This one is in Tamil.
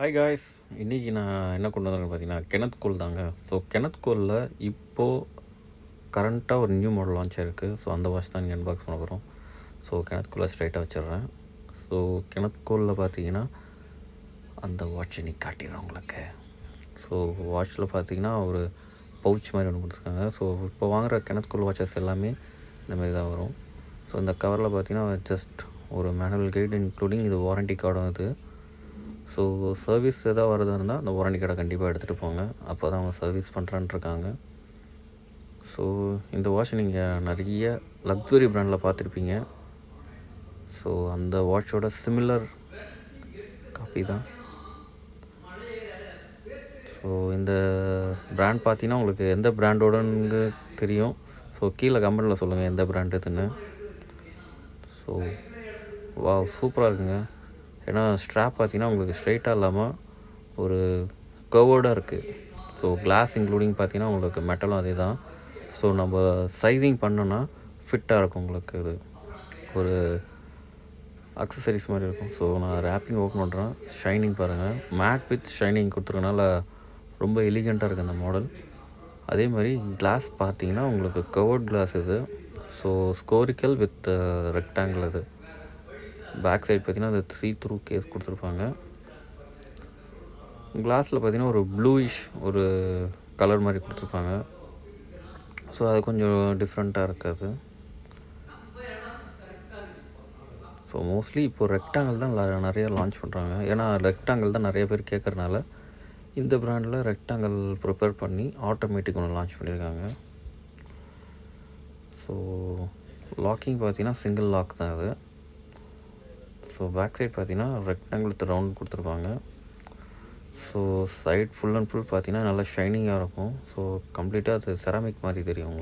ஹாய் காய்ஸ் இன்றைக்கி நான் என்ன கொண்டு வந்திருக்கேன் பார்த்தீங்கன்னா கிணத்துக்கோல் தாங்க. ஸோ கிணத்துக்கோலில் இப்போது கரண்ட்டாக ஒரு நியூ மாடல் லான்ச் ஆயிருக்கு. ஸோ அந்த வாட்ச் தான் நீங்கள் அன்பாக்ஸ் பண்ண போகிறோம் ஸோ கிணத்துக்குள்ளே ஸ்ட்ரைட்டாக வச்சிடுறேன். ஸோ கிணத்துக்கோலில் பார்த்தீங்கன்னா அந்த வாட்சை நீ காட்டிடுறேன் உங்களுக்கு. ஸோ வாட்சில் பார்த்தீங்கன்னா ஒரு பவுச் மாதிரி ஒன்று கொடுத்துருக்காங்க ஸோ இப்போ வாங்குகிற கிணத்துக்கோல் வாட்சஸ் எல்லாமே இந்த மாதிரி தான் வரும். ஸோ இந்த கவரில் பார்த்தீங்கன்னா ஜஸ்ட் ஒரு மேனுவல் கைடு இன்க்ளூடிங் இது வாரண்டி கார்டும் இது ஸோ சர்வீஸ் எதாவது வரதா இருந்தால் அந்த வாரண்டி கார்டை கண்டிப்பாக எடுத்துகிட்டு போங்க. அப்போ தான் அவங்க சர்வீஸ் பண்ணுறான்னு இருக்காங்க ஸோ இந்த வாட்ச் நீங்கள் நிறைய லக்ஸுரி ப்ராண்டில் பார்த்துருப்பீங்க. ஸோ அந்த வாட்சோட சிமிலர் காப்பி தான். ஸோ இந்த பிராண்ட் பார்த்தீங்கன்னா உங்களுக்கு எந்த ப்ராண்டோடன்னு தெரியும். ஸோ கீழே கமெண்டில் சொல்லுங்கள் எந்த ப்ராண்ட் இதுன்னு. ஸோ வா சூப்பராக இருக்குங்க. ஏன்னா ஸ்ட்ராப் பார்த்தீங்கன்னா உங்களுக்கு ஸ்ட்ரைட்டாக இல்லாமல் ஒரு கவர்டாக இருக்குது ஸோ கிளாஸ் இன்க்ளூடிங் பார்த்தீங்கன்னா உங்களுக்கு மெட்டலும் அதே தான் ஸோ நம்ம சைஸிங் பண்ணோன்னா ஃபிட்டாக இருக்கும் உங்களுக்கு இது. ஒரு அக்சசரிஸ் மாதிரி இருக்கும். ஸோ நான் ரேப்பிங் ஓப்பன் பண்ணுறேன் ஷைனிங் பாருங்கள் மேட் வித் ஷைனிங் கொடுத்துருக்கனால ரொம்ப எலிகண்ட்டாக இருக்குது அந்த மாடல் அதே மாதிரி கிளாஸ் பார்த்தீங்கன்னா உங்களுக்கு கவர்ட் கிளாஸ் இது. ஸோ ஸ்கோரிக்கல் வித் ரெக்டாங்கிள் இது. பேக் சைடு பார்த்தீங்கன்னா அந்த த்ரீ த்ரூ கேஸ் கொடுத்துருப்பாங்க. கிளாஸில் பார்த்தீங்கன்னா ஒரு ப்ளூயிஷ் ஒரு கலர் மாதிரி கொடுத்துருப்பாங்க. ஸோ அது கொஞ்சம் டிஃப்ரெண்ட்டாக இருக்காது. ஸோ மோஸ்ட்லி இப்போ ரெக்டாங்கிள் தான் நிறைய லான்ச் பண்ணுறாங்க ஏன்னா ரெக்டாங்கிள் தான் நிறைய பேர் கேட்குறனால இந்த ப்ராண்டில் ரெக்டாங்கிள் ப்ரிப்பேர் பண்ணி ஆட்டோமேட்டிக் ஒன்று லான்ச் பண்ணியிருக்காங்க ஸோ லாக்கிங் பார்த்தீங்கன்னா சிங்கிள் லாக் தான் அது. ஸோ பேக் சைடு பார்த்தீங்கன்னா ரெக்டாங்கிள் வித் ரவுண்ட் கொடுத்துருப்பாங்க so side full and full பார்த்தீங்கன்னா நல்லா ஷைனிங்காக இருக்கும். ஸோ கம்ப்ளீட்டாக அது செராமிக் மாதிரி தெரியும் உங்களுக்கு.